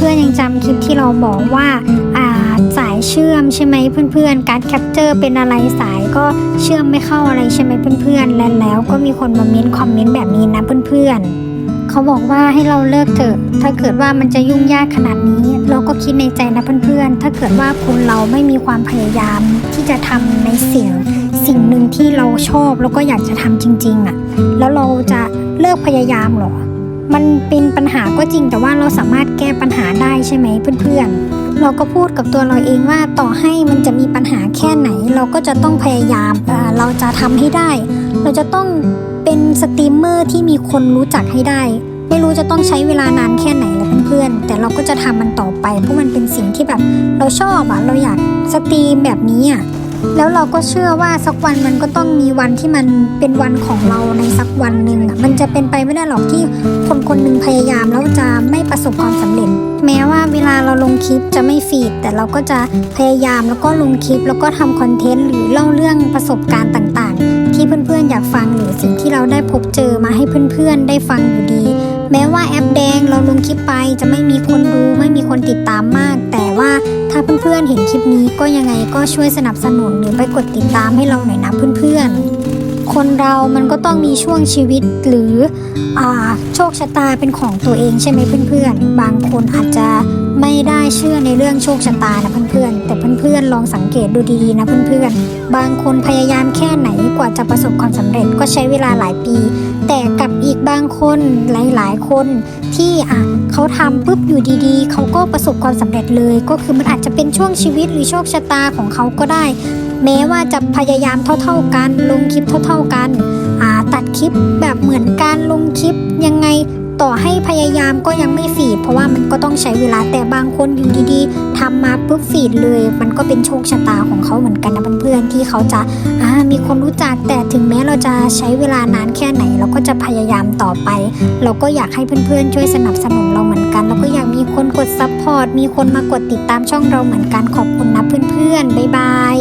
เพื่อนๆยังจำคลิปที่เราบอกว่าสายเชื่อมใช่ไหมเพื่อนๆ การแคปเจอร์เป็นอะไรสายก็เชื่อมไม่เข้าอะไรใช่ไหมเพื่อนๆ แล,แล้วก็มีคนมาเม้นคอมเมนต์แบบนี้นะเพื่อนๆเขาบอกว่าให้เราเลิกเถอะ ถ้าเกิดว่ามันจะยุ่งยากขนาดนี้ เราก็คิดในใจนะเพื่อนๆ ถ้าเกิดว่าคนเราไม่มีความพยายามที่จะทำในสิ่ง สิ่งหนึ่งที่เราชอบแล้วก็อยากจะทำจริงๆอะ่ะ แล้วเราจะเลิกพยายามหรอ มันเป็นปัญหาก็จริงแต่ว่าเราสามารถแก้ปัญหาได้ใช่ไหมเพื่อนๆ เราก็พูดกับตัวเราเองว่าต่อให้มันจะมีปัญหาแค่ไหน เราก็จะต้องพยายามเราจะทำให้ได้ เราจะต้องเป็นสตรีมเมอร์ที่มีคนรู้จักให้ได้ ไม่รู้จะต้องใช้เวลานานแค่ไหนแหละเพื่อนๆ แต่เราก็จะทำมันต่อไปเพราะมันเป็นสิ่งที่แบบเราชอบอะเราอยากสตรีมแบบนี้อะ แล้วเราก็เชื่อว่าสักวันมันก็ต้องมีวันที่มันเป็นวันของเราในสักวันหนึ่งอะมันจะเป็นไปไม่ได้หรอกที่คนคนหนึ่งพยายามแล้วจะไม่ประสบความสำเร็จ แม้ว่าเวลาเราลงคลิปจะไม่ฟีด แต่เราก็จะพยายามแล้วก็ลงคลิป แล้วก็ทำคอนเทนต์หรือเล่าเรื่องประสบการณ์ต่างๆ ที่เพื่อนๆอยากฟังหรือสิ่งที่เราได้พบเจอมาให้เพื่อนๆได้ฟังอยู่ดี แม้ว่าแอปแดง เราคลิปไปจะไม่มีคนดูไม่มีคนติดตามมาก แต่ว่าถ้าเพื่อนๆเห็นคลิปนี้ก็ยังไงก็ช่วยสนับสนุนหรือไปกดติดตามให้เราหน่อยนะเพื่อนๆ คนเรามันก็ต้องมีช่วงชีวิตหรืออโชคชะตาเป็นของตัวเองใช่ไหมเพื่อนๆ บางคนอาจจะไม่ได้เชื่อในเรื่องโชคชะตานะเพื่อนๆ แต่เพื่อนๆ ลองสังเกตดูดีๆนะเพื่อนๆ บางคนพยายามแค่ไหนกว่าจะประสบความสำเร็จก็ใช้เวลาหลายปี คนหลาย ๆ คนที่อะเขาทำปุ๊บอยู่ดีๆ เขาก็ประสบความสำเร็จเลย ก็คือมันอาจจะเป็นช่วงชีวิตหรือโชคชะตาของเขาก็ได้ แม้ว่าจะพยายามเท่า ๆกัน ลงคลิปเท่า ๆกัน ต่อให้พยายามก็ยังไม่ฟีด เพราะว่ามันก็ต้องใช้เวลาแต่บางคนอยู่ดีๆทำมาปุ๊บฟีดเลย มันก็เป็นโชคชะตาของเขาเหมือนกันนะเพื่อนๆที่เขาจะามีคนรู้จักแต่ถึงแม้เราจะใช้เวลานานแค่ไหน เราก็จะพยายามต่อไป เราก็อยากให้เพื่อนๆ ช่วยสนับสนุนเราเหมือนกันแล้วก็อยากมีคนกดซับพอร์ตมีคนมากดติดตามช่องเราเหมือนกันขอบคุณนะเพื่อนๆบ๊ายบาย